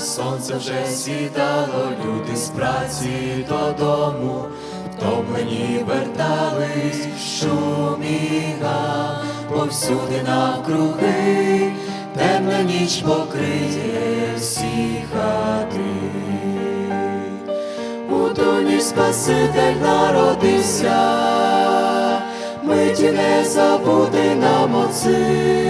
сонце вже сідало, люди з праці додому, втомлені вертались, шум і повсюди навкруги, темна ніч покриє всі хати. У доні Спаситель народився, миті не забуде нам оци,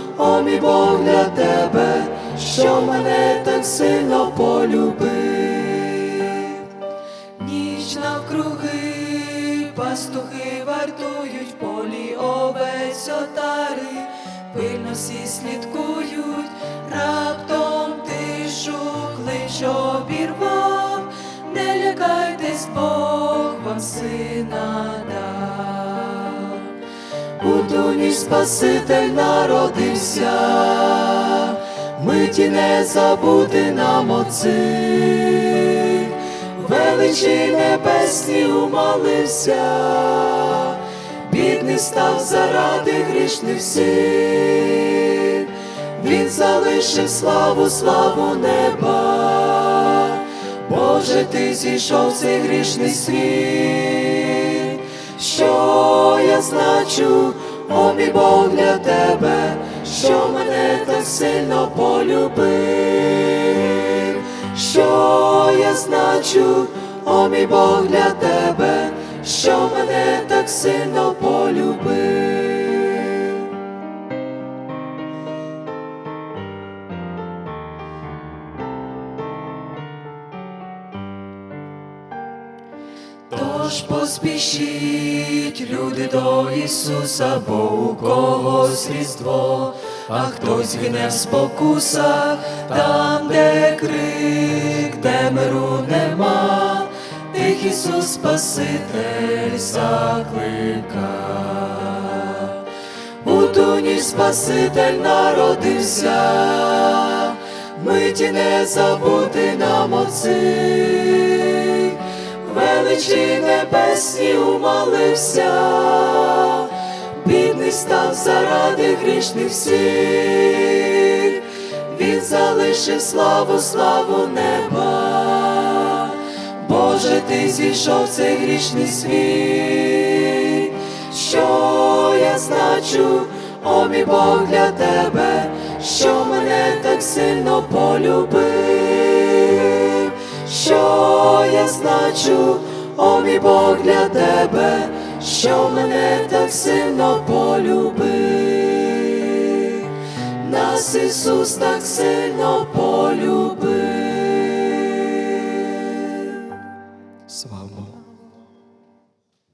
о мій Бог для тебе, що мене так сильно полюбив. Ніч навкруги, пастухи вартують полі овець отари, пильно всі слідкують, раптом тишу клич обірвав, не лякайтесь, Бог вам сина дав. У ту Спаситель народився, миті не забути нам оцих, величі небесні умолився, бідний став заради грішних всіх, він залишив славу, славу неба, Боже, ти зійшов цей грішний світ, що я значу, о мій Бог для тебе, що мене так сильно полюбив, що я значу, о мій Бог для тебе, що мене так сильно полюбив. Тож поспішіть, люди до Ісуса, бо у когось різдво, а хтось гне в спокусах, там, де крик, де миру нема, тих Ісус Спаситель заклика. У ту ніч Спаситель народився, миті не забути нам оцих, величі небесні умолився, бідний став заради грішних всіх, він залишив славу, славу неба, Боже, ти зійшов цей грішний світ, що я значу, о мій Бог для тебе, що мене так сильно полюбив, що я значу, о мій Бог для тебе, що мене так сильно полюбив, нас Ісус так сильно